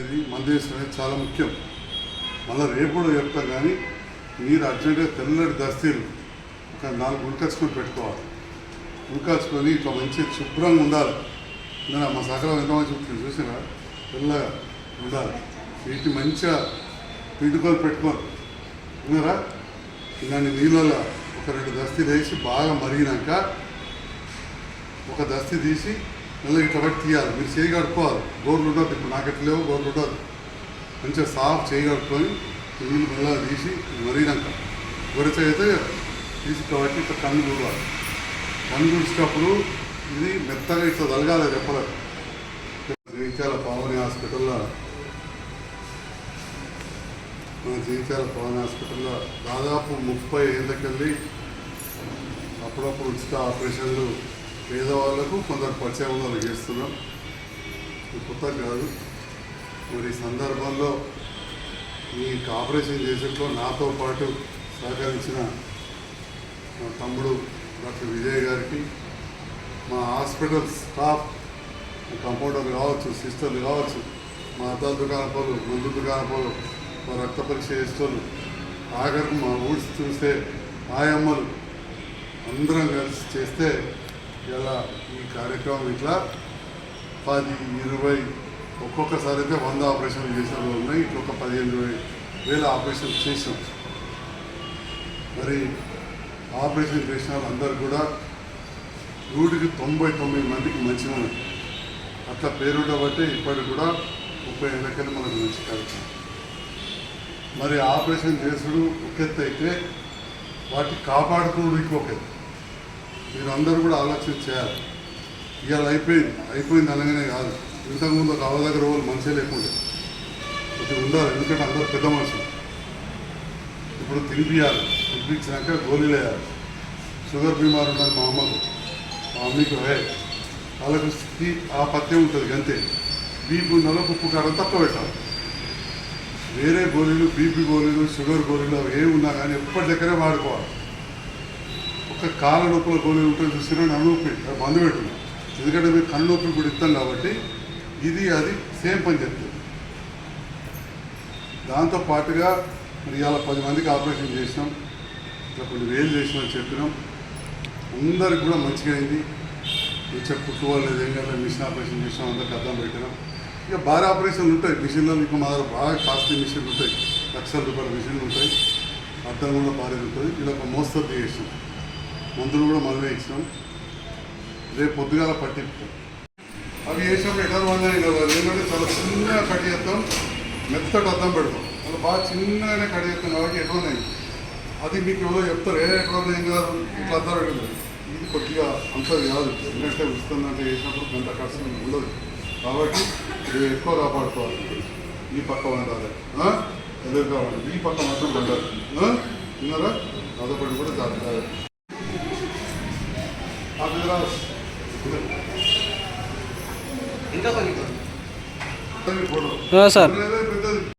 అనేది మందేశం అనేది చాలా ముఖ్యం. మళ్ళీ రేపు కూడా చెప్తాం కానీ మీరు అర్జెంటుగా తెల్లటి దస్తీలు ఒక నాలుగు ఉడకచ్చుకొని పెట్టుకోవాలి. ఉడకచ్చుకొని ఇట్లా మంచి శుభ్రంగా ఉండాలి. నేను మా సకలం ఎంత మంచి ఉంటుంది చూసినా తెల్లగా ఉండాలి. వీటిని మంచిగా పిండుకొని పెట్టుకోవాలి. ఉన్నారా ఇలాంటి నీళ్ళలో ఒక రెండు దస్తీ వేసి బాగా మరిగినాక ఒక దస్తి తీసి మళ్ళీ ఇట్లా పెట్టి తీయాలి. మీరు చేయి కడుక్కోవాలి. గోర్లు ఉండదు ఇప్పుడు నాకు ఎట్లా లేవు గోర్లు ఉండదు మంచిగా సాఫ్ చేయి కడుక్కొని నీళ్ళు మెల్లగా తీసి మరిగినాక గొరిచ అయితే తీసి కాబట్టి ఇట్లా కన్ను చూడాలి కన్ను చూసినప్పుడు ఇది మెత్తగా ఇట్లా తలగాలి చెప్పలేదు జీవితాల పావని హాస్పిటల్లో మన జగిత్యాల పావని హాస్పిటల్లో దాదాపు ముప్పై ఏళ్ళకెళ్ళి అప్పుడప్పుడు ఉచిత ఆపరేషన్లు పేదవాళ్ళకు కొందరు పరిచయం చేస్తున్నాం. ఇది కొత్త కాదు. మరి ఈ సందర్భంలో ఈ ఆపరేషన్ చేసేట్లో నాతో పాటు సహకరించిన మా తమ్ముడు డాక్టర్ విజయ్ గారికి మా హాస్పిటల్ స్టాఫ్ కంపౌండర్లు కావచ్చు సిస్టర్లు కావచ్చు మా అద్దాల దుకాణపోలు మందు దుకాణపోలు మా రక్త పరీక్ష చేసేటోళ్ళు ఆఖరికి మా ఊడ్స్ చూస్తే ఆయమ్మలు అందరం కలిసి చేస్తే ఇలా ఈ కార్యక్రమం ఇట్లా పది ఇరవై ఒక్కొక్కసారి అయితే వంద ఆపరేషన్లు చేసిన వాళ్ళు ఉన్నాయి. ఇట్లా ఒక పదిహేను ఇరవై వేల ఆపరేషన్ చేసాం మరి ఆపరేషన్ చేసిన వాళ్ళందరూ కూడా నూటికి తొంభై తొమ్మిది మందికి మంచిగా అట్లా పేరుండ బట్టి ఇప్పటికి కూడా ముప్పై ఏళ్ళకెళ్ళి మనకు మంచి కార్యక్రమం. మరి ఆపరేషన్ చేసుడు ఒక ఎత్తు అయితే వాటిని కాపాడుకోవడం ఇంకొక ఎత్తు మీరు అందరూ కూడా ఆలోచన చేయాలి. ఇవాళ అయిపోయింది. అయిపోయింది అనగానే కాదు. ఇంతకుముందు ఒక అవల దగ్గర వాళ్ళు మనిషే లేకుండే. ఇది ఉండాలి. ఎందుకంటే అందరూ పెద్ద మనుషులు. ఇప్పుడు తినిపియాలి. తినిపించినాక గోళీలు వేయాలి. షుగర్ బీమార్ ఉన్నది మా అమ్మకు. మా అమ్మకి హే వాళ్ళకు స్థితి ఆ పత్యం ఉంటుంది అంతే బీపీ ఉన్న ఉప్పు కారం తక్కువ పెట్టాలి. వేరే గోళీలు బీపీ గోళీలు షుగర్ గోళీలు అవి ఏమి ఉన్నా కానీ ఎప్పటి దగ్గరే వాడుకోవాలి. ఒక కాళ్ళ నొప్పుల గోళీ ఉంటుంది చూసినా నన్ను నొప్పి అది మందు పెట్టున్నాం ఎందుకంటే మీరు కళ్ళు నొప్పులు కూడా ఇస్తాం కాబట్టి ఇది అది సేమ్ పని చెప్తుంది. దాంతో పాటుగా మరి ఇవాళ పది మందికి ఆపరేషన్ చేసినాం. ఇట్లా కొన్ని వేలు చేసినాం చెప్పినాం. అందరికి కూడా మంచిగా అయింది. వచ్చే కుట్టు ఏం కదా మిషన్ ఆపరేషన్ చేసినాం అందరికి అర్థం పెట్టినాం. ఇక భారీ ఆపరేషన్లు ఉంటాయి. మిషన్లో మీకు మా దగ్గర బాగా కాస్ట్లీ మిషన్లు ఉంటాయి. లక్షల రూపాయల మిషన్లు ఉంటాయి. అర్థం కూడా భారీ ఉంటుంది. ఇలా ఒక మోస్తరు చేసినాం. మందులు కూడా మనమే ఇచ్చినాం. రేపు పొద్దుగాల పట్టిస్తాం అవి వేసినప్పుడు ఎక్కడ వందని కదా ఎందుకంటే చాలా చిన్నగా కట్ చేస్తాం. మెత్తటి అద్దం పెడతాం. అలా బాగా చిన్నగానే కట్ చేస్తాం కాబట్టి ఎటువంటి అది మీకు ఎవరో చెప్తారు. ఏ ఎటువంటి ఏం కాదు? ఇట్లా అద్దం పెట్టదు ఇది కొద్దిగా అంత కాదు. ఎందుకంటే ఉస్తుందంటే వేసినప్పుడు గంట ఖర్చు ఉండదు. కాబట్టి ఇది ఎక్కువ కాపాడుకోవాలి. ఈ పక్క వండాలి. ఎదురు కావాలి ఈ పక్క మాత్రం వండాలి. ఆ? విన్నారా అదొకటి కూడా జాగ్రత్త. సార్.